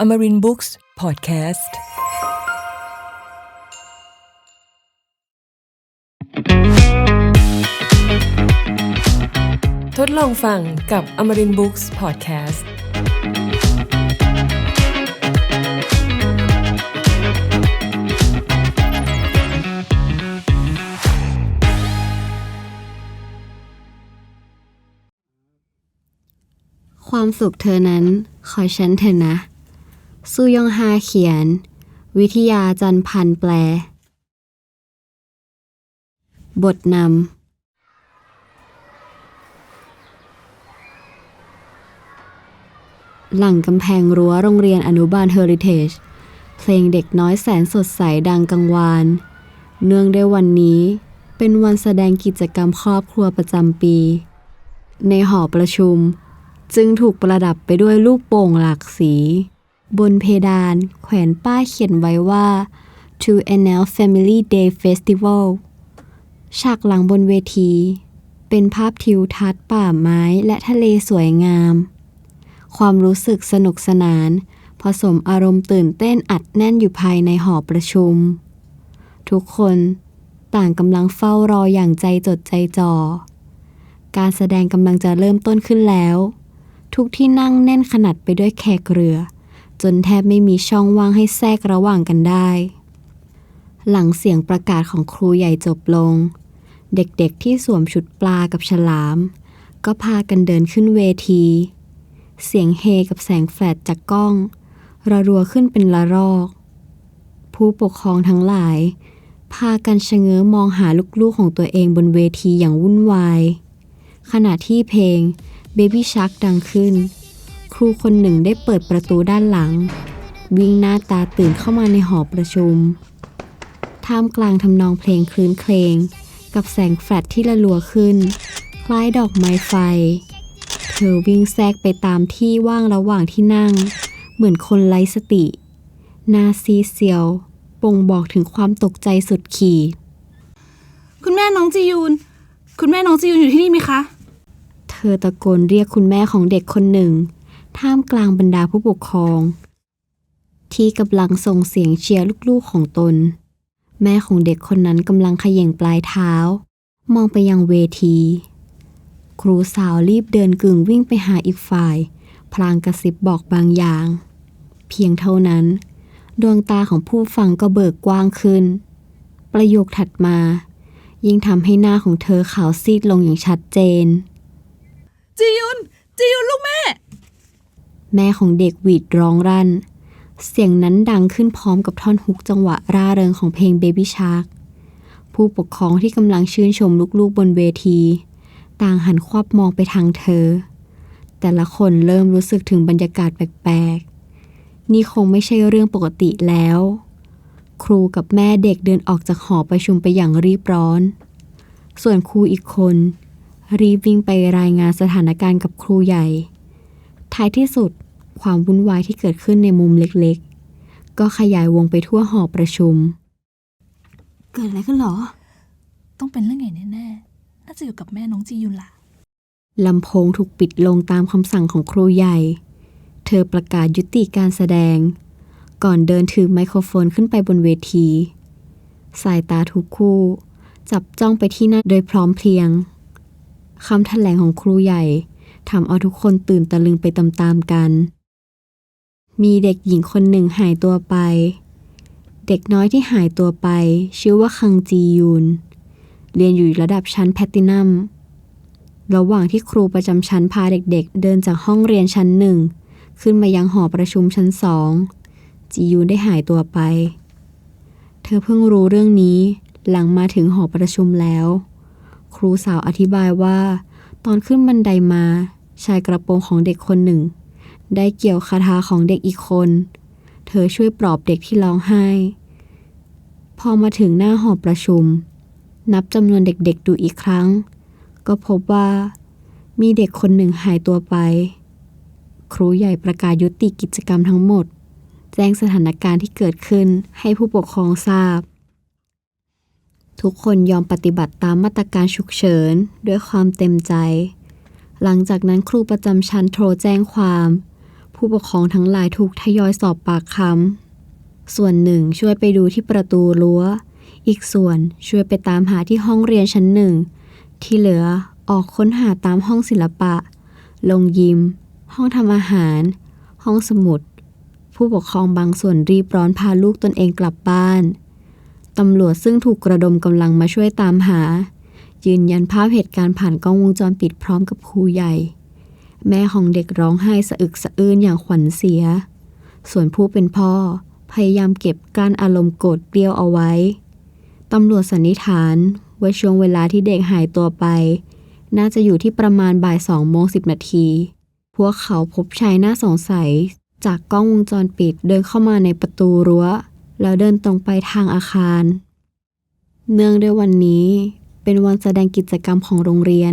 อมรินบุ๊กส์พอดแคสต์ทดลองฟังกับอมรินบุ๊กส์พอดแคสต์ ความสุขเธอนั้นคอยฉันเถอะนะ ซูยองฮาเขียน วิทยาจันพันแปล บทนำหลังกำแพงรั้วโรงเรียนอนุบาลเฮอริเทจ เพลงเด็กน้อยแสนสดใสดังกังวาน เนื่องด้วยวันนี้เป็นวันแสดงกิจกรรมครอบครัวประจำปี ในหอประชุม จึงถูกประดับไปด้วยลูกโป่งหลากสี บนเพดาน แขวนป้ายเขียนไว้ว่า To NL Family Day Festival ฉากหลังบนเวที เป็นภาพทิวทัศน์ป่าไม้และทะเลสวยงาม ความรู้สึกสนุกสนาน ผสมอารมณ์ตื่นเต้นอัดแน่นอยู่ภายในหอประชุม ทุกคนต่างกำลังเฝ้ารออย่างใจจดใจจ่อ การแสดงกำลังจะเริ่มต้นขึ้นแล้ว ทุกที่นั่งแน่นขนาดไปด้วยแขกเรือ จนแทบไม่มีช่องว่างให้แทรกระหว่างกันได้ หลังเสียงประกาศของครูใหญ่จบลง เด็กๆที่สวมชุดปลากับฉลาม ก็พากันเดินขึ้นเวที เสียงเฮกับแสงแฟลชจากกล้อง ระรัวขึ้นเป็นละรอก ผู้ปกครองทั้งหลาย พากันชะเง้อมองหาลูกๆของตัวเองบนเวทีอย่างวุ่นวาย ขณะที่เพลง Baby Shark ดังขึ้น ครูคนหนึ่งได้เปิดประตูด้านหลัง วิ่งหน้าตาตื่นเข้ามาในหอประชุม ท่ามกลางทำนองเพลงคลื้นเครงกับแสงแฟลชที่ละลัวขึ้น คล้ายดอกไม้ไฟ เธอวิ่งแทรกไปตามที่ว่างระหว่างที่นั่ง เหมือนคนไร้สติหน้าซีดเซียวบ่งบอกถึงความตกใจสุดขีด คุณแม่น้องจียูน คุณแม่น้องจียูนอยู่ที่นี่ไหมคะ เธอตะโกนเรียกคุณแม่ของเด็กคนหนึ่ง ท่ามกลางบรรดาผู้ปกครอง ที่กำลังส่งเสียงเชียร์ลูกๆของตน แม่ของเด็กคนนั้นกำลังเขย่งปลายเท้า มองไปยังเวที ครูสาวรีบเดินกึ่งวิ่งไปหาอีกฝ่าย พลางกระซิบบอกบางอย่าง เพียงเท่านั้น ดวงตาของผู้ฟังก็เบิกกว้างขึ้น ประโยคถัดมา ยิ่งทำให้หน้าของเธอขาวซีดลงอย่างชัดเจน จียุน จียุนลูกแม่ แม่ของเด็กหวีดร้องรั่น เสียงนั้นดังขึ้นพร้อมกับท่อนฮุกจังหวะร่าเริงของเพลง Baby Shark ผู้ปกครองที่กำลังชื่นชมลูกๆบนเวที ต่างหันควับมองไปทางเธอ แต่ละคนเริ่มรู้สึกถึงบรรยากาศแปลกๆ นี่คงไม่ใช่เรื่องปกติแล้ว ครูกับแม่เด็กเดินออกจากหอประชุมไปอย่างรีบร้อน ส่วนครูอีกคน รีบวิ่งไปรายงานสถานการณ์กับครูใหญ่ ท้ายที่สุด ความวุ่นวายที่เกิดขึ้นในมุมเล็กๆ ก็ขยายวงไปทั่วหอประชุม เกิดอะไรขึ้นหรอ ต้องเป็นเรื่องใหญ่แน่ๆ น่าจะอยู่กับแม่น้องจียุนล่ะลำโพงถูกปิดลงตามคำสั่งของครูใหญ่ เธอประกาศยุติการแสดง ก่อนเดินถือไมโครโฟนขึ้นไปบนเวที สายตาทุกคู่ จับจ้องไปที่นั่นโดยพร้อมเพรียงคำแถลงของครูใหญ่ทำเอาทุกคนตื่นตะลึงไปตามๆกัน มีเด็กหญิงคนหนึ่งหายตัวไป เด็กน้อยที่หายตัวไป ชื่อว่าคังจียุน เรียนอยู่ระดับชั้นแพตตินัม ระหว่างที่ครูประจำชั้นพาเด็กๆเดินจากห้องเรียนชั้นหนึ่ง ขึ้นมายังหอประชุมชั้นสอง จียูนได้หายตัวไป เธอเพิ่งรู้เรื่องนี้หลังมาถึงหอประชุมแล้ว ครูสาวอธิบายว่า ตอนขึ้นบันไดมาชายกระโปรงของเด็กคนหนึ่ง ได้เกี่ยวคาถาของเด็กอีกคน เธอช่วยปลอบเด็กที่ร้องไห้ พอมาถึงหน้าหอประชุม นับจำนวนเด็กๆดูอีกครั้ง ก็พบว่า มีเด็กคนหนึ่งหายตัวไป ครูใหญ่ประกาศยุติกิจกรรมทั้งหมด แจ้งสถานการณ์ที่เกิดขึ้นให้ผู้ปกครองทราบ ทุกคนยอมปฏิบัติตามมาตรการฉุกเฉินด้วยความเต็มใจ หลังจากนั้นครูประจำชั้นโทรแจ้งความ ผู้ปกครองทั้งหลายถูกทยอยสอบปากคำส่วนหนึ่งช่วยไปดูที่ประตูรั้ว อีกส่วนช่วยไปตามหาที่ห้องเรียนชั้นหนึ่ง ที่เหลือออกค้นหาตามห้องศิลปะโรงยิม ห้องทำอาหาร ห้องสมุด ผู้ปกครองบางส่วนรีบร้อนพาลูกตนเองกลับบ้าน ตำรวจซึ่งถูกกระดมกำลังมาช่วยตามหา ยืนยันภาพเหตุการณ์ผ่านกล้องวงจรปิดพร้อมกับครูใหญ่ แม่ของเด็กร้องไห้สะอึกสะอื้นอย่างขวัญเสีย ส่วนผู้เป็นพ่อพยายามเก็บกลั้นอารมณ์โกรธเกรี้ยวเอาไว้ ตำรวจสันนิษฐานว่าช่วงเวลาที่เด็กหายตัวไป น่าจะอยู่ที่ประมาณบ่ายสองโมงสิบนาที พวกเขาพบชายหน่าสงสัย จากกล้องวงจรปิดเดินเข้ามาในประตูรั้ว แล้วเดินตรงไปทางอาคาร เนื่องด้วยวันนี้เป็นวันแสดงกิจกรรมของโรงเรียน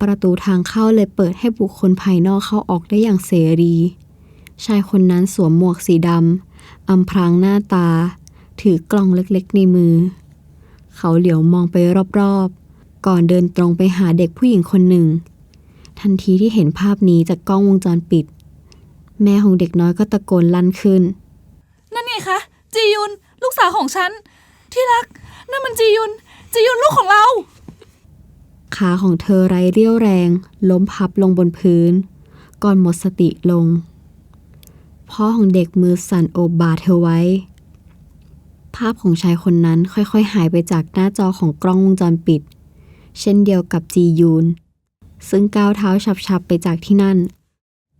ประตูทางเข้าเลยเปิดให้บุคคลภายนอกเข้าออกได้อย่างเสรี ชายคนนั้นสวมหมวกสีดำอำพรางหน้าตา ถือกล่องเล็กๆในมือ เขาเหลียวมองไปรอบๆ ก่อนเดินตรงไปหาเด็กผู้หญิงคนหนึ่ง ทันทีที่เห็นภาพนี้จากกล้องวงจรปิด แม่ของเด็กน้อยก็ตะโกนลั่นขึ้น นั่นไงคะ จียุน ลูกสาวของฉัน ที่รัก นั่นมันจียุน จียุนลูกของเรา ขาของเธอไร้เรี่ยวแรง ล้มพับลงบนพื้น ก่อนหมดสติลง พ่อของเด็กมือสั่นโอบบาเธอไว้ ภาพของชายคนนั้นค่อยๆ หายไปจากหน้าจอของกล้องวงจรปิด เช่นเดียวกับจียูน ซึ่งก้าวเท้าฉับๆ ไปจากที่นั่น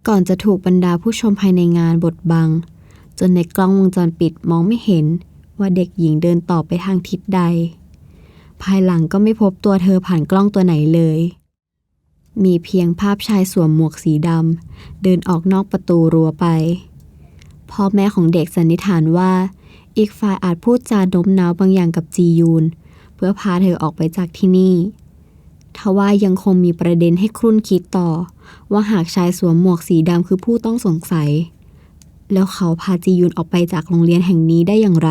ก่อนจะถูกบรรดาผู้ชมภายในงานบดบัง จนในกล้องวงจรปิดมองไม่เห็นว่าเด็กหญิงเดินต่อไปทางทิศใด ภายหลังก็ไม่พบตัวเธอผ่านกล้องตัวไหนเลย มีเพียงภาพชายสวมหมวกสีดำเดินออกนอกประตูรั้วไป พ่อแม่ของเด็กสันนิษฐานว่า อีกฝ่ายอาจพูดจาโน้มน้าวบางอย่างกับจียูน เพื่อพาเธอออกไปจากที่นี่ทว่ายังคงมีประเด็นให้ครุ่นคิดต่อ ว่าหากชายสวมหมวกสีดำคือผู้ต้องสงสัย แล้วเขาพาจียุนออกไปจากโรงเรียนแห่งนี้ได้อย่างไร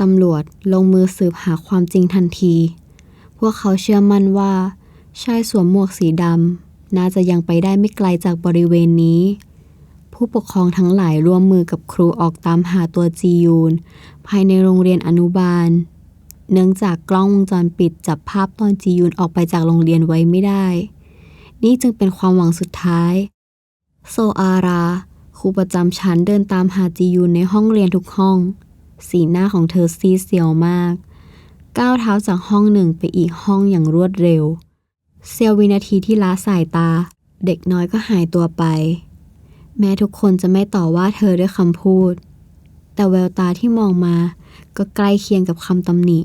ตำรวจลงมือสืบหาความจริงทันที พวกเขาเชื่อมั่นว่า ชายสวมหมวกสีดำน่าจะยังไปได้ไม่ไกลจากบริเวณนี้ ผู้ปกครองทั้งหลายร่วมมือกับครูออกตามหาตัวจียูน ภายในโรงเรียนอนุบาล เนื่องจากกล้องวงจรปิดจับภาพตอนจียูนออกไปจากโรงเรียนไว้ไม่ได้ นี่จึงเป็นความหวังสุดท้าย โซอาราครูประจำชั้นเดินตามหาจียูนในห้องเรียนทุกห้อง สีหน้าของเธอซีเซียวมาก ก้าวเท้าจากห้องหนึ่งไปอีกห้องอย่างรวดเร็วเสี้ยววินาทีที่ล้าสายตา เด็กน้อยก็หายตัวไป แม้ทุกคนจะไม่ต่อว่าเธอด้วยคำพูด แต่แววตาที่มองมาก็ใกล้เคียงกับคำตำหนิ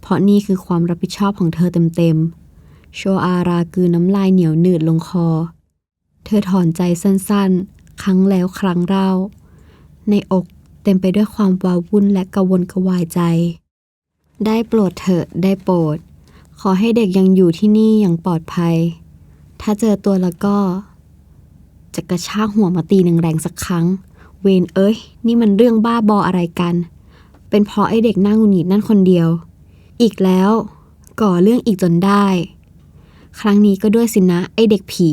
เพราะนี่คือความรับผิดชอบของเธอเต็มๆ โชอาราคือน้ำลายเหนียวหนืดลงคอ เธอถอนใจสั้นๆ ครั้งแล้วครั้งเล่า ในอก เต็มไปด้วยความวาวุ่นและกระวนกระวายใจ ได้โปรดเถอะได้โปรด ขอให้เด็กยังอยู่ที่นี่อย่างปลอดภัย ถ้าเจอตัวแล้วก็ จะกระชากหัวมาตีแรงๆสักครั้ง เวนเอ้ย นี่มันเรื่องบ้าบออะไรกัน เป็นเพราะไอ้เด็กหน้าหงุดหงิดนั่นคนเดียว อีกแล้ว ก่อเรื่องอีกจนได้ ครั้งนี้ก็ด้วยสินะ ไอ้เด็กผี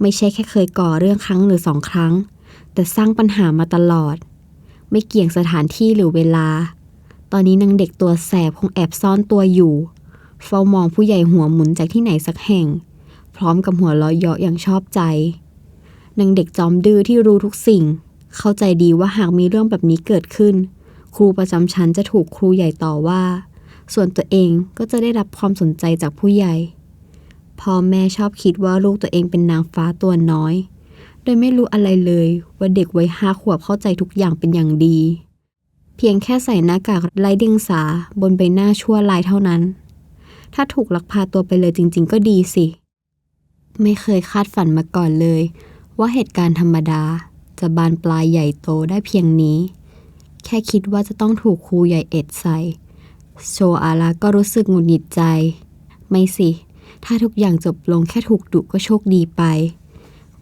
ไม่ใช่แค่เคยก่อเรื่องครั้งหรือสองครั้ง แต่สร้างปัญหามาตลอด ไม่เกี่ยงสถานที่หรือเวลา ตอนนี้นางเด็กตัวแสบคงแอบซ่อนตัวอยู่ เฝ้ามองผู้ใหญ่หัวหมุนจากที่ไหนสักแห่ง พร้อมกับหัวเราะเยาะอย่างชอบใจ นางเด็กจอมดื้อที่รู้ทุกสิ่ง เข้าใจดีว่าหากมีเรื่องแบบนี้เกิดขึ้น ครูประจำชั้นจะถูกครูใหญ่ต่อว่า ส่วนตัวเองก็จะได้รับความสนใจจากผู้ใหญ่ พ่อแม่ชอบคิดว่าลูกตัวเองเป็นนางฟ้าตัวน้อย ดยไม่รู้อะไรเลยว่าเด็กวัยห้าขวบเข้าใจทุกอย่างเป็นอย่างดี เพียงแค่ใส่หน้ากากไร้เดียงสาบนใบหน้าชั่วลายเท่านั้น ถ้าถูกลักพาตัวไปเลยจริง ๆ ก็ดีสิ ไม่เคยคาดฝันมาก่อนเลย ว่าเหตุการณ์ธรรมดาจะบานปลายใหญ่โตได้เพียงนี้ แค่คิดว่าจะต้องถูกครูใหญ่เอ็ดใส่โชอาราก็รู้สึกหงุดหงิดใจ ไม่สิ ถ้าทุกอย่างจบลงแค่ถูกดุก็โชคดีไป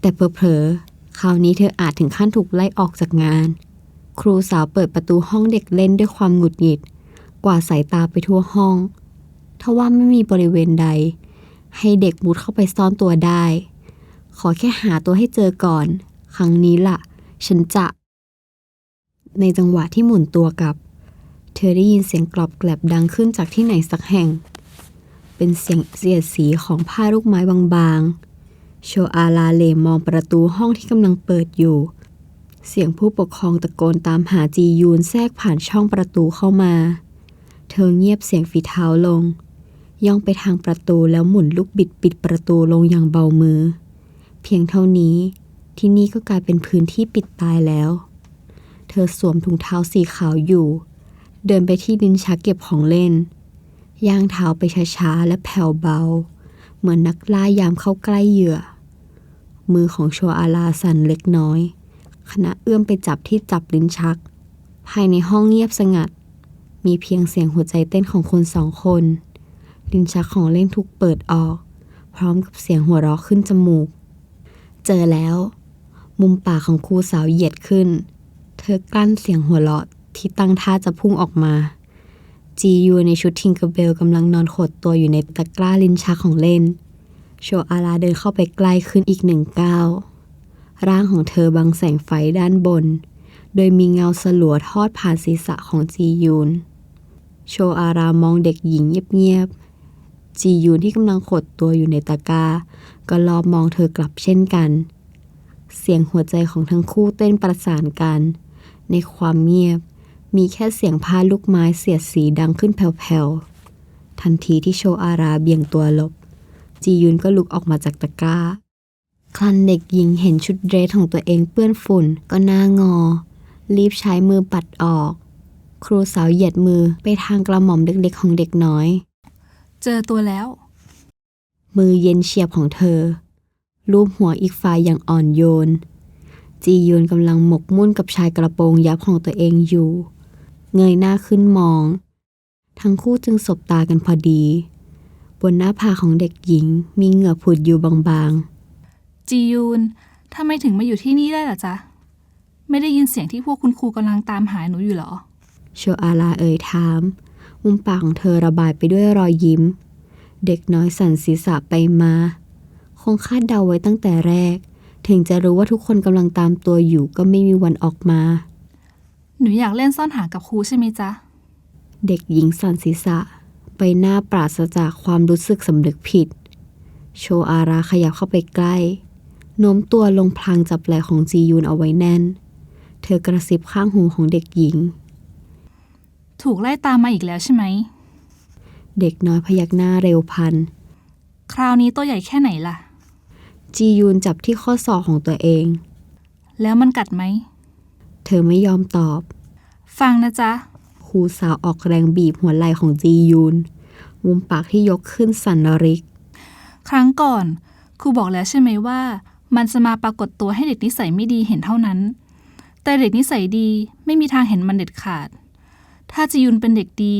แต่เผลอๆคราวนี้เธออาจถึงขั้นถูกไล่ออกจากงาน ครูสาวเปิดประตูห้องเด็กเล่นด้วยความหงุดหงิด กวาดสายตาไปทั่วห้องทว่าไม่มีบริเวณใด ให้เด็กมุดเข้าไปซ่อนตัวได้ ขอแค่หาตัวให้เจอก่อน ครั้งนี้ล่ะ ฉันจะ ในจังหวะที่หมุนตัวกลับ เธอได้ยินเสียงกรอบแกลบดังขึ้นจากที่ไหนสักแห่ง เป็นเสียงเสียดสีของผ้าลูกไม้บางๆ โชอาลาเลมองประตูห้องที่กำลังเปิดอยู่ เสียงผู้ปกครองตะโกนตามหาจียูนแทรกผ่านช่องประตูเข้ามา เธอเงียบเสียงฝีเท้าลง ย่องไปทางประตูแล้วหมุนลูกบิดปิดประตูลงอย่างเบามือ เพียงเท่านี้ ที่นี่ก็กลายเป็นพื้นที่ปิดตายแล้ว เธอสวมถุงเท้าสีขาวอยู่ เดินไปที่ดินชักเก็บของเล่น ย่างเท้าไปช้าๆและแผ่วเบา เหมือนนักล่ายามเข้าใกล้เหยื่อ มือของโชอาลาสั่นเล็กน้อย ขณะเอื้อมไปจับที่จับลิ้นชัก ภายในห้องเงียบสงัด มีเพียงเสียงหัวใจเต้นของคนสองคน ลิ้นชักของเล่นถูกเปิดออก พร้อมกับเสียงหัวเราะขึ้นจมูก เจอแล้ว มุมปากของครูสาวเหยียดขึ้น เธอกลั้นเสียงหัวเราะที่ตั้งท่าจะพุ่งออกมา จียูในชุดทิงเกอร์เบลกำลังนอนขดตัวอยู่ในตะกร้าลิ้นชักของเล่น โชอาลาเดินเข้าไปใกล้ขึ้นอีกหนึ่งก้าว ร่างของเธอบังแสงไฟด้านบน โดยมีเงาสลัวทอดผ่านศีรษะของจียูน โชอารามองเด็กหญิงเงียบๆ จียูนที่กำลังขดตัวอยู่ในตะกร้าก็รอบมองเธอกลับเช่นกัน เสียงหัวใจของทั้งคู่เต้นประสานกัน ในความเงียบ มีแค่เสียงผ้าลูกไม้เสียดสีดังขึ้นแผ่วๆ ทันทีที่โชอาราเบี่ยงตัวหลบ จียุนก็ลุกออกมาจากตะกร้า คลันเด็กหญิงเห็นชุดเดรสของตัวเองเปื้อนฝุ่นก็หน้างอ รีบใช้มือปัดออก ครูสาวเหยียดมือไปทางกระหม่อมเล็กๆของเด็กน้อย เจอตัวแล้ว มือเย็นเฉียบของเธอ รูปหัวอีกฝ่ายอย่างอ่อนโยน จียวนกำลังหมกมุ่นกับชายกระโปรงยับของตัวเองอยู่ เงยหน้าขึ้นมอง ทั้งคู่จึงสบตากันพอดี บนหน้าผากของเด็กหญิง มีเหงื่อผุดอยู่บางจียูนทำไมถึงมาอยู่ที่นี่ได้ล่ะจ๊ะ ไม่ได้ยินเสียงที่พวกคุณครูกำลังตามหาหนูอยู่เหรอๆโชอาลาเอ่ยถาม มุมปากของเธอระบายไปด้วยรอยยิ้ม เด็กน้อยสั่นศีรษะไปมา คงคาดเดาไว้ตั้งแต่แรก ถึงจะรู้ว่าทุกคนกำลังตามตัวอยู่ก็ไม่มีวันออกมา หนูอยากเล่นซ่อนหากับครูใช่ไหมจ๊ะ เด็กหญิงสั่นศีรษะ ใบหน้าปราศจากความรู้สึกสำนึกผิด โชอาราขยับเข้าไปใกล้โน้มตัวลงพลางจับไหล่ของจียูนเอาไว้แน่น เธอกระซิบข้างหูของเด็กหญิง ถูกไล่ตามมาอีกแล้วใช่ไหม เด็กน้อยพยักหน้าเร็วพลัน คราวนี้ตัวใหญ่แค่ไหนล่ะ จียูนจับที่ข้อศอกของตัวเอง แล้วมันกัดไหม เธอไม่ยอมตอบ ฟังนะจ๊ะ ครูสาวออกแรงบีบหัวไหล่ของจียูน มุมปากที่ยกขึ้นสั่นระริก ครั้งก่อนครูบอกแล้วใช่ไหมว่า มันจะมาปรากฏตัวให้เด็กนิสัยไม่ดีเห็นเท่านั้น แต่เด็กนิสัยดีไม่มีทางเห็นมันเด็ดขาด ถ้าจียุนเป็นเด็กดี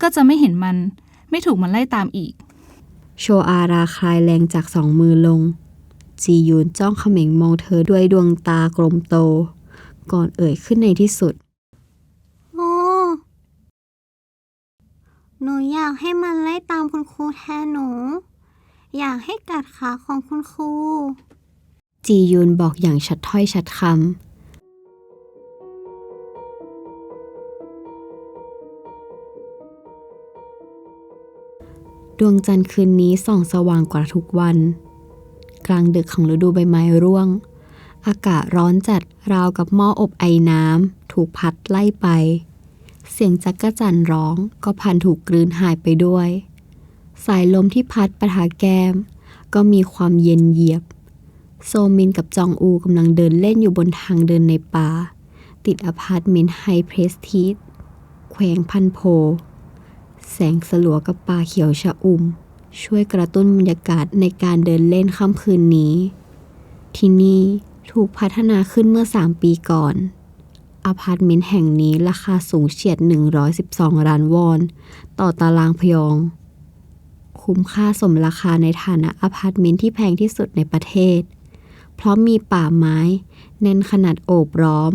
ก็จะไม่เห็นมัน ไม่ถูกมันไล่ตามอีก โชอาราคลายแรงจากสองมือลง จียูนจ้องเขม็งมองเธอด้วยดวงตากลมโต ก่อนเอ่ยขึ้นในที่สุด โม หนูอยากให้มันไล่ตามคุณครูแทนหนู อยากให้กัดขาของคุณครู จียูนบอกอย่างชัดถ้อยชัดคำ ดวงจันทร์คืนนี้ส่องสว่างกว่าทุกวัน กลางดึกของฤดูใบไม้ร่วง อากาศร้อนจัดราวกับหม้ออบไอน้ำถูกพัดไล่ไป เสียงจักรจันร้องก็พันถูกกลืนหายไปด้วย สายลมที่พัดประทาแก้ม ก็มีความเย็นเหยียบ โซมินกับจองอูกำลังเดินเล่นอยู่บนทางเดินในป่า ติดอพาร์ตเมนต์ไฮเพรสทีสแขวงพันโพ แสงสลัวกับป่าเขียวชะอุ่ม ช่วยกระตุ้นบรรยากาศในการเดินเล่นค่ำคืนนี้ ที่นี่ถูกพัฒนาขึ้นเมื่อ 3 ปีก่อน อพาร์ตเมนต์แห่งนี้ราคาสูงเฉียด 112 ล้านวอน ต่อตารางพยอง คุ้มค่าสมราคาในฐานะอพาร์ตเมนต์ที่แพงที่สุดในประเทศ เพราะมีป่าไม้ แน่นขนาดโอบล้อม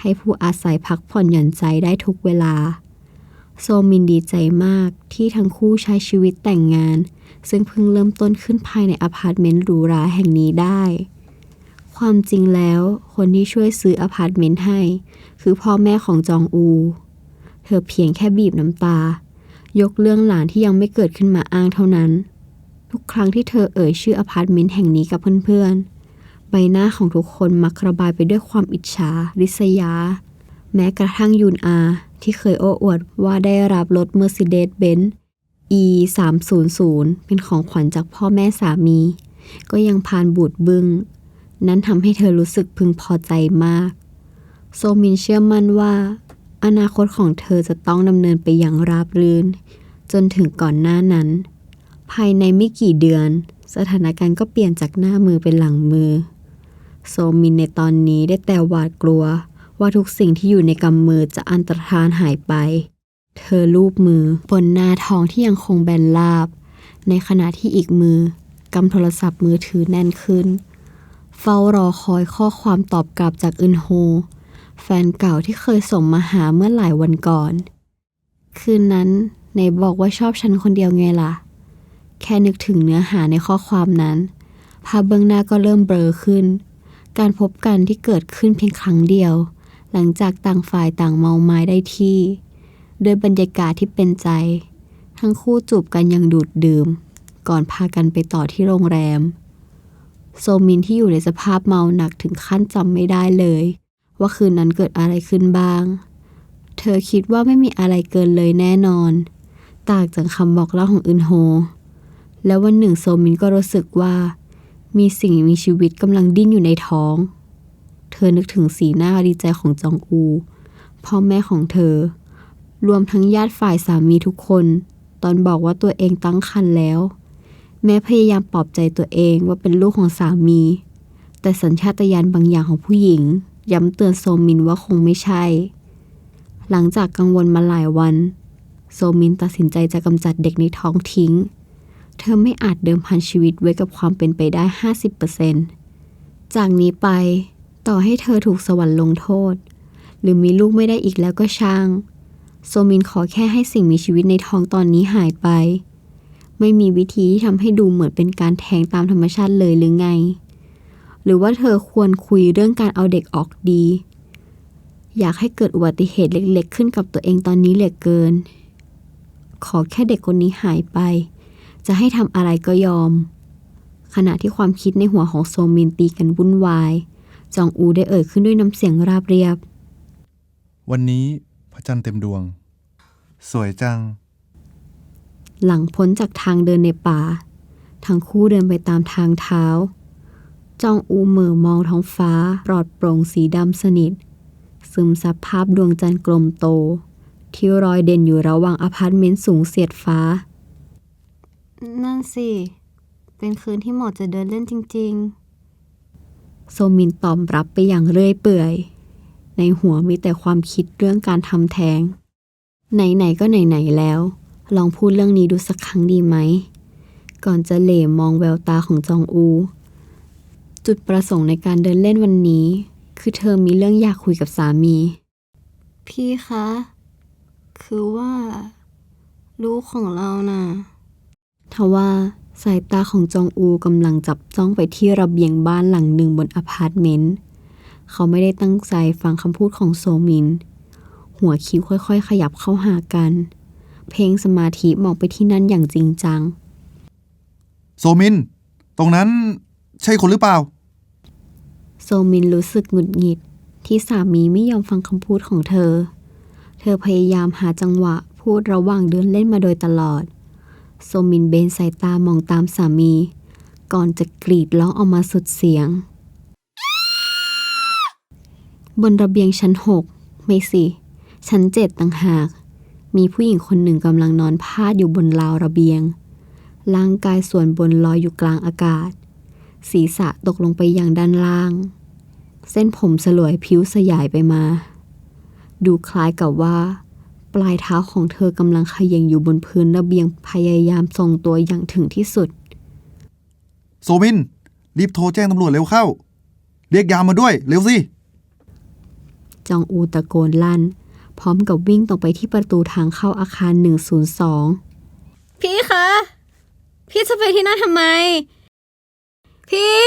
ให้ผู้อาศัยพักผ่อนหย่อนใจได้ทุกเวลา โซมินดีใจมากที่ทั้งคู่ใช้ชีวิตแต่งงาน ซึ่งเพิ่งเริ่มต้นขึ้นภายในอพาร์ตเมนต์หรูหราแห่งนี้ได้ ความจริงแล้ว คนที่ช่วยซื้ออพาร์ตเมนต์ให้ คือพ่อแม่ของจองอู เธอเพียงแค่บีบน้ำตา ยกเรื่องหลานที่ยังไม่เกิดขึ้นมาอ้างเท่านั้น ทุกครั้งที่เธอเอ่ยชื่ออพาร์ตเมนต์แห่งนี้กับเพื่อนๆ ใบหน้าของทุกคนมักระบายไปด้วยความอิจฉา ริษยา แม้กระทั่งยูนอา ที่เคยโอ้อวดว่าได้รับรถ Mercedes-Benz E 3 0 0เป็นของขวัญจากพ่อแม่สามี ก็ยังพานบูดบึง้ง นั้นทำให้เธอรู้สึกพึงพอใจมาก โซมินเชื่อมั่นว่า อนาคตของเธอจะต้องดำเนินไปอย่างราบรื่น จนถึงก่อนหน้านั้น ภายในไม่กี่เดือน สถานการณ์ก็เปลี่ยนจากหน้ามือเป็นหลังมือ โซมินในตอนนี้ได้แต่หวาดกลัวว่าทุกสิ่งที่อยู่ในกำมือจะอันตรธานหายไป เธอลูบมือบนหน้าทองที่ยังคงแบนราบ ในขณะที่อีกมือกำโทรศัพท์มือถือแน่นขึ้น เฝ้ารอคอยข้อความตอบกลับจากอึนโฮ แฟนเก่าที่เคยส่งมาหาเมื่อหลายวันก่อน คืนนั้นไหนบอกว่าชอบฉันคนเดียวไงล่ะ แค่นึกถึงเนื้อหาในข้อความนั้น ภาพเบื้องหน้าก็เริ่มเบลอขึ้น การพบกันที่เกิดขึ้นเพียงครั้งเดียว หลังจากต่างฝ่ายต่างเมาไม้ได้ที่ ด้วยบรรยากาศที่เป็นใจ ทั้งคู่จูบกันอย่างดูดดื่ม ก่อนพากันไปต่อที่โรงแรม โซมินที่อยู่ในสภาพเมาหนักถึงขั้นจำไม่ได้เลย ว่าคืนนั้นเกิดอะไรขึ้นบ้าง เธอคิดว่าไม่มีอะไรเกินเลยแน่นอน ต่างจากคำบอกเล่าของอึนโฮ แล้ววันหนึ่งโซมินก็รู้สึกว่า มีสิ่งมีชีวิตกำลังดิ้นอยู่ในท้อง เธอนึกถึงสีหน้าดีใจของจองอู พ่อแม่ของเธอ รวมทั้งญาติฝ่ายสามีทุกคน ตอนบอกว่าตัวเองตั้งครรภ์แล้ว แม้พยายามปลอบใจตัวเองว่าเป็นลูกของสามี แต่สัญชาตญาณบางอย่างของผู้หญิง ย้ำเตือนโซมินว่าคงไม่ใช่ หลังจากกังวลมาหลายวัน โซมินตัดสินใจจะกำจัดเด็กในท้องทิ้ง เธอไม่อาจเดิมพันชีวิตไว้กับความเป็นไปได้ 50%จากนี้ไป ต่อให้เธอถูกสวรรค์ลงโทษ หรือมีลูกไม่ได้อีกแล้วก็ช่าง โซมินขอแค่ให้สิ่งมีชีวิตในท้องตอนนี้หายไป ไม่มีวิธีที่ทำให้ดูเหมือนเป็นการแทงตามธรรมชาติเลยหรือไง หรือว่าเธอควรคุยเรื่องการเอาเด็กออกดี อยากให้เกิดอุบัติเหตุเล็กๆ ขึ้นกับตัวเองตอนนี้เหลือเกิน ขอแค่เด็กคนนี้หายไป จะให้ทำอะไรก็ยอม ขณะที่ความคิดในหัวของโซมินตีกันวุ่นวาย จองอูได้เอ่ยขึ้นด้วยน้ำเสียงราบเรียบ วันนี้พระจันทร์เต็มดวง สวยจัง หลังพ้นจากทางเดินในป่า ทั้งคู่เดินไปตามทางเท้า จองอูเหม่อมองท้องฟ้าปลอดโปร่งสีดำสนิท ซึมซับภาพดวงจันทร์กลมโต ที่รอยเด่นอยู่ระหว่างอพาร์ตเมนต์สูงเสียดฟ้า นั่นสิ เป็นคืนที่หมอจะเดินเล่นจริงโซมินตอบรับไปอย่างเรื่อยเปื่อย ในหัวมีแต่ความคิดเรื่องการทำแท้ง ไหน ๆ ก็ไหน ๆ แล้ว ลองพูดเรื่องนี้ดูสักครั้งดีไหม ก่อนจะเหล่มองแววตาของจองอู จุดประสงค์ในการเดินเล่นวันนี้ คือเธอมีเรื่องอยากคุยกับสามีๆพี่คะ คือว่า ลูกของเราน่ะทว่าสายตาของจองอูกำลังจับจ้องไปที่ระเบียงบ้านหลังหนึ่งบนอพาร์ตเมนต์ เขาไม่ได้ตั้งใจฟังคำพูดของโซมิน หัวคิ้วค่อยๆ ขยับเข้าหากันเพ่งสมาธิมองไปที่นั่นอย่างจริงจัง โซมิน ตรงนั้นใช่คนหรือเปล่า โซมินรู้สึกหงุดหงิดที่สามีไม่ยอมฟังคำพูดของเธอ เธอพยายามหาจังหวะพูดระหว่างเดินเล่นมาโดยตลอด โซมินเบนสายตามองตามสามี ก่อนจะกรีดร้องออกมาสุดเสียง บนระเบียงชั้นหกไม่สิ ชั้นเจ็ดต่างหาก มีผู้หญิงคนหนึ่งกำลังนอนพาดอยู่บนราวระเบียง ร่างกายส่วนบนลอยอยู่กลางอากาศ ศีรษะตกลงไปยังด้านล่าง เส้นผมสลวยผิวสยายไปมา ดูคล้ายกับว่า ปลายเท้าของเธอกำลังเขย่งอยู่บนพื้นระเบียงพยายามทรงตัวอย่างถึงที่สุด โซมิน รีบโทรแจ้งตำรวจเร็วเข้า เรียกยามมาด้วย เร็วสิ จองอูตะโกนลั่น พร้อมกับวิ่งตรงไปที่ประตูทางเข้าอาคาร 102 พี่คะ พี่จะไปที่นั่นทำไม พี่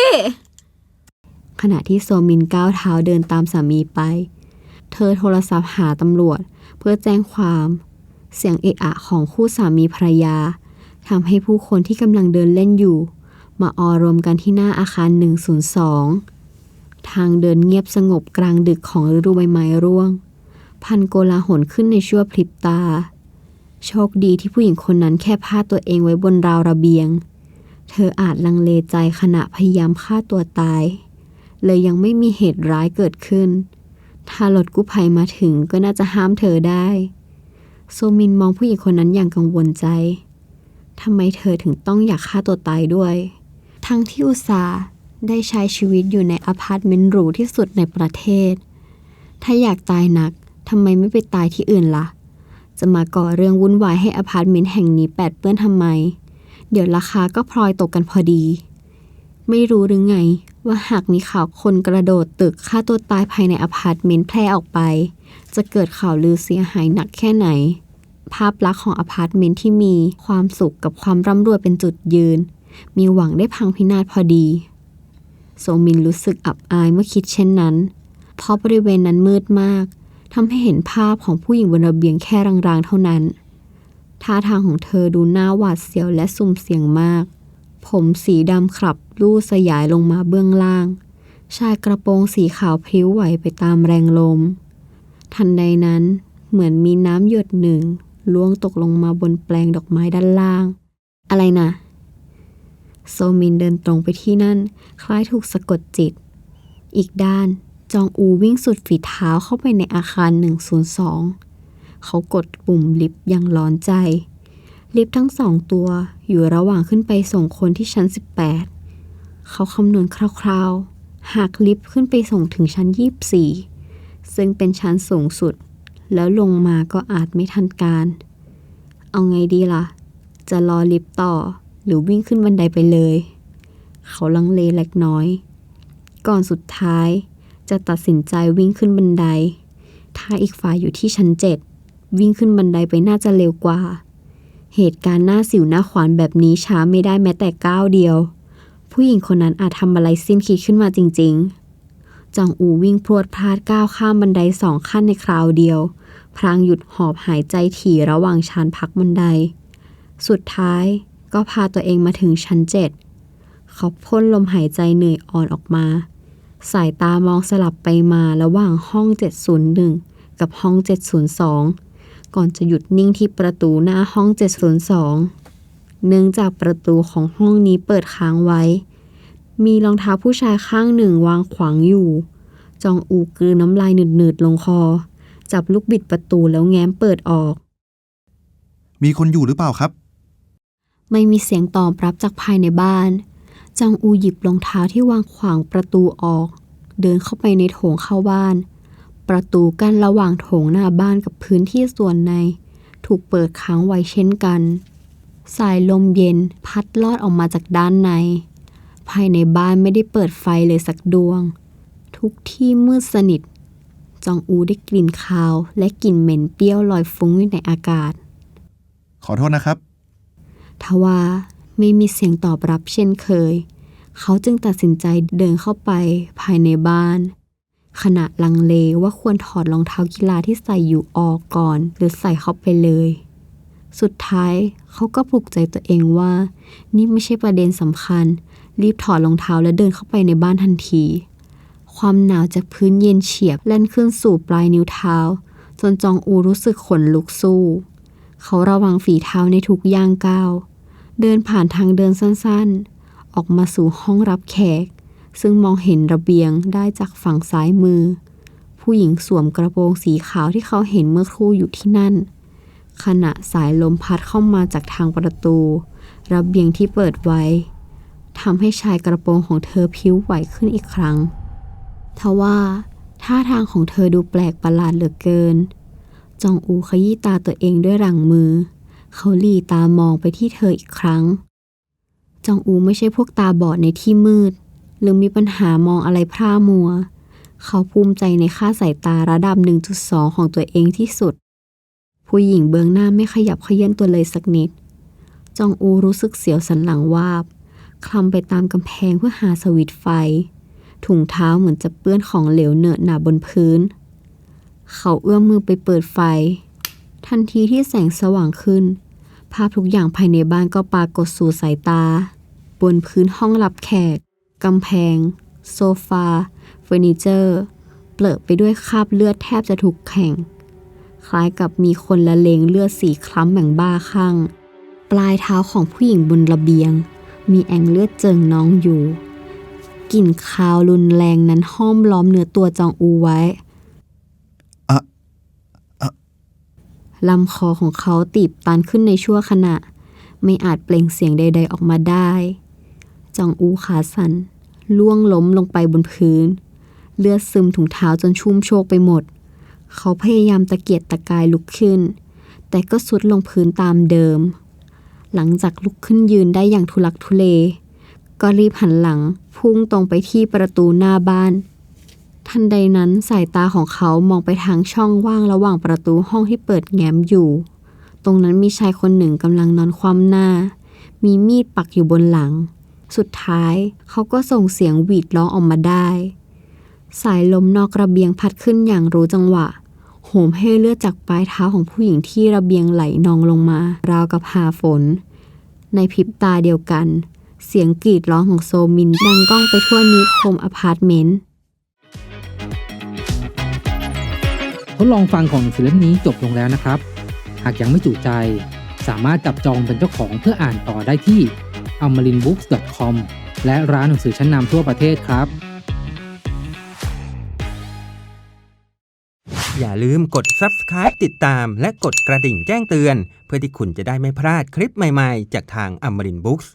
ขณะที่โซมินก้าวเท้าเดินตามสามีไป เธอโทรศัพท์หาตำรวจเพื่อแจ้งความ เสียงเอะอะของคู่สามีภรรยาทำให้ผู้คนที่กำลังเดินเล่นอยู่ มาออรวมกันที่หน้าอาคาร 102 ทางเดินเงียบสงบกลางดึกของฤดูใบไม้ร่วง พันโกลาหลขึ้นในชั่วพริบตา โชคดีที่ผู้หญิงคนนั้นแค่พาดตัวเองไว้บนราวระเบียง เธออาจลังเลใจขณะพยายามฆ่าตัวตาย เลยยังไม่มีเหตุร้ายเกิดขึ้น ถ้ารถกู้ภัยมาถึงก็น่าจะห้ามเธอได้ โซมินมองผู้หญิงคนนั้นอย่างกังวลใจทำไมเธอถึงต้องอยากฆ่าตัวตายด้วย ทั้งที่อุตสาได้ใช้ชีวิตอยู่ในอพาร์ตเมนต์หรูที่สุดในประเทศ ถ้าอยากตายนัก ทำไมไม่ไปตายที่อื่นล่ะ จะมาก่อเรื่องวุ่นวายให้อพาร์ตเมนต์แห่งนี้แปดเปื้อนทำไม เดี๋ยวราคาก็พลอยตกกันพอดี ไม่รู้หรือไงว่าหากมีข่าวคนกระโดดตึกฆ่าตัวตายภายในอพาร์ตเมนต์แพร่ออกไป จะเกิดข่าวลือเสียหายหนักแค่ไหน ภาพลักษณ์ของอพาร์ตเมนต์ที่มีความสุขกับความร่ำรวยเป็นจุดยืน มีหวังได้พังพินาศพอดีโซมินรู้สึกอับอายเมื่อคิดเช่นนั้น เพราะบริเวณนั้นมืดมาก ทำให้เห็นภาพของผู้หญิงบนระเบียงแค่รางๆ เท่านั้น ท่าทางของเธอดูหน่าหวาดเสียวและสุ่มเสี่ยงมาก ผมสีดำขับลู่สยายลงมาเบื้องล่าง ชายกระโปรงสีขาวพริ้วไหวไปตามแรงลม ทันใดนั้นเหมือนมีน้ำหยดหนึ่งล่วงตกลงมาบนแปลงดอกไม้ด้านล่าง อะไรนะ โซมินเดินตรงไปที่นั่น คล้ายถูกสะกดจิต อีกด้าน จองอูวิ่งสุดฝีเท้าเข้าไปในอาคาร 102 เขากดปุ่มลิฟต์อย่างร้อนใจ ลิฟต์ทั้งสองตัวอยู่ระหว่างขึ้นไปส่งคนที่ชั้น 18 เขาคำนวณคร่าวๆ หากลิฟต์ขึ้นไปส่งถึงชั้น 24 ซึ่งเป็นชั้นสูงสุด แล้วลงมาก็อาจไม่ทันการ เอาไงดีล่ะ จะรอลิฟต์ต่อหรือวิ่งขึ้นบันไดไปเลย เขาลังเลเล็กน้อย ก่อนสุดท้าย จะตัดสินใจวิ่งขึ้นบันได ถ้าอีกฝ่ายอยู่ที่ชั้นเจ็ดวิ่งขึ้นบันไดไปน่าจะเร็วกว่า เหตุการณ์หน้าสิวหน้าขวานแบบนี้ช้าไม่ได้แม้แต่ก้าวเดียว ผู้หญิงคนนั้นอาจทำอะไรสิ้นคิดขึ้นมาจริง ๆ จองอูวิ่งพรวดพลาดก้าวข้ามบันไดสองขั้นในคราวเดียว พรางหยุดหอบหายใจถี่ระหว่างชานพักบันได สุดท้ายก็พาตัวเองมาถึงชั้นเจ็ดเขาพ่นลมหายใจเหนื่อยอ่อนออกมา สายตามองสลับไปมาระหว่างห้อง 701 กับห้อง 702 ก่อนจะหยุดนิ่งที่ประตูหน้าห้อง 702 เนื่องจากประตูของห้องนี้เปิดค้างไว้ มีรองเท้าผู้ชายข้างหนึ่งวางขวางอยู่ จองอูกลืนน้ำลายหนืดๆลงคอ จับลูกบิดประตูแล้วแง้มเปิดออก มีคนอยู่หรือเปล่าครับ ไม่มีเสียงตอบรับจากภายในบ้าน จางอูหยิบรองเท้าที่วางขวางประตูออก เดินเข้าไปในโถงเข้าบ้าน ประตูกั้นระหว่างโถงหน้าบ้านกับพื้นที่ส่วนใน ถูกเปิดค้างไว้เช่นกัน สายลมเย็นพัดลอดออกมาจากด้านใน ภายในบ้านไม่ได้เปิดไฟเลยสักดวง ทุกที่มืดสนิท จองอูได้กลิ่นคาว และกลิ่นเหม็นเปรี้ยวลอยฟุ้งอยู่ในอากาศ ขอโทษนะครับ ทว่า ไม่มีเสียงตอบรับเช่นเคย เขาจึงตัดสินใจเดินเข้าไปภายในบ้าน ขณะลังเลว่าควรถอดรองเท้ากีฬาที่ใส่อยู่ออกก่อน หรือใส่เข้าไปเลย สุดท้ายเขาก็ปลุกใจตัวเองว่า นี่ไม่ใช่ประเด็นสำคัญ รีบถอดรองเท้าและเดินเข้าไปในบ้านทันที ความหนาวจากพื้นเย็นเฉียบแล่นขึ้นสู่ปลายนิ้วเท้า จนจองอูรู้สึกขนลุกสู้ เขาระวังฝีเท้าในทุกย่างก้าว เดินผ่านทางเดินสั้นๆ ออกมาสู่ห้องรับแขก ซึ่งมองเห็นระเบียงได้จากฝั่งซ้ายมือ ผู้หญิงสวมกระโปรงสีขาวที่เขาเห็นเมื่อครู่อยู่ที่นั่น ขณะสายลมพัดเข้ามาจากทางประตู ระเบียงที่เปิดไว้ทำให้ชายกระโปรงของเธอพิ้วไหวขึ้นอีกครั้งทว่าท่าทางของเธอดูแปลกประหลาดเหลือเกิน จองอูขยี้ตาตัวเองด้วยหลังมือ เขาหลีตามองไปที่เธออีกครั้ง จองอูไม่ใช่พวกตาบอดในที่มืด หรือมีปัญหามองอะไรพร่ามัว เขาภูมิใจในค่าสายตาระดับ 1.2 ของตัวเองที่สุด ผู้หญิงเบื้องหน้าไม่ขยับเขยันตัวเลยสักนิด จองอูรู้สึกเสียวสันหลังวาบ คลำไปตามกำแพงเพื่อหาสวิตไฟ ถุงเท้าเหมือนจะเปื้อนของเหลวเหนอะหนาบนพื้น เขาเอื้อมมือไปเปิดไฟ ทันทีที่แสงสว่างขึ้น ภาพทุกอย่างภายในบ้านก็ปรากฏสู่สายตา บนพื้นห้องรับแขกกำแพง โซฟาเฟอร์นิเจอร์เปลอะไปด้วยคราบเลือดแทบจะถูกแข่ง คล้ายกับมีคนละเลงเลือดสีคล้ำอย่งบ้าคลั่งปลายเท้าของผู้หญิงบนระเบียง มีแองเลือดเจิงนองอยู่ กลิ่นคาวรุนแรงนั้นห้อมล้อมเนื้อตัวจองอูไว้ อะอะ ลำคอของเขาตีบตันขึ้นในชั่วขณะ ไม่อาจเปล่งเสียงใด ๆออกมาได้ จองอูขาสันล่วงล้มลงไปบนพื้น เลือดซึมถุงเท้าจนชุ่มโชกไปหมด เขาพยายามตะเกียกตะกายลุกขึ้น แต่ก็สุดลงพื้นตามเดิม หลังจากลุกขึ้นยืนได้อย่างทุลักทุเล ก็รีบหันหลังพุ่งตรงไปที่ประตูหน้าบ้าน ทันใดนั้นสายตาของเขามองไปทางช่องว่างระหว่างประตูห้องที่เปิดแง้มอยู่ ตรงนั้นมีชายคนหนึ่งกำลังนอนคว่ำหน้า มีมีดปักอยู่บนหลัง สุดท้ายเขาก็ส่งเสียงหวีดร้องออกมาได้ สายลมนอกระเบียงพัดขึ้นอย่างรู้จังหวะ โหมให้เลือดจากปลายเท้าของผู้หญิงที่ระเบียงไหลนองลงมา ราวกับหาฝน ในพริบตาเดียวกัน เสียงกรีดร้องของโซมินดังก้องไปทั่วนิคมอพาร์ตเมนต์ ทดลองฟังของหนังสือเล่มนี้จบลงแล้วนะครับ หากยังไม่จุใจ สามารถจับจองเป็นเจ้าของเพื่ออ่านต่อได้ที่ amarinbooks.com และร้านหนังสือชั้นนำทั่วประเทศครับ อย่าลืมกด subscribe ติดตามและกดกระดิ่งแจ้งเตือน เพื่อที่คุณจะได้ไม่พลาดคลิปใหม่ๆ จากทาง Amarin Books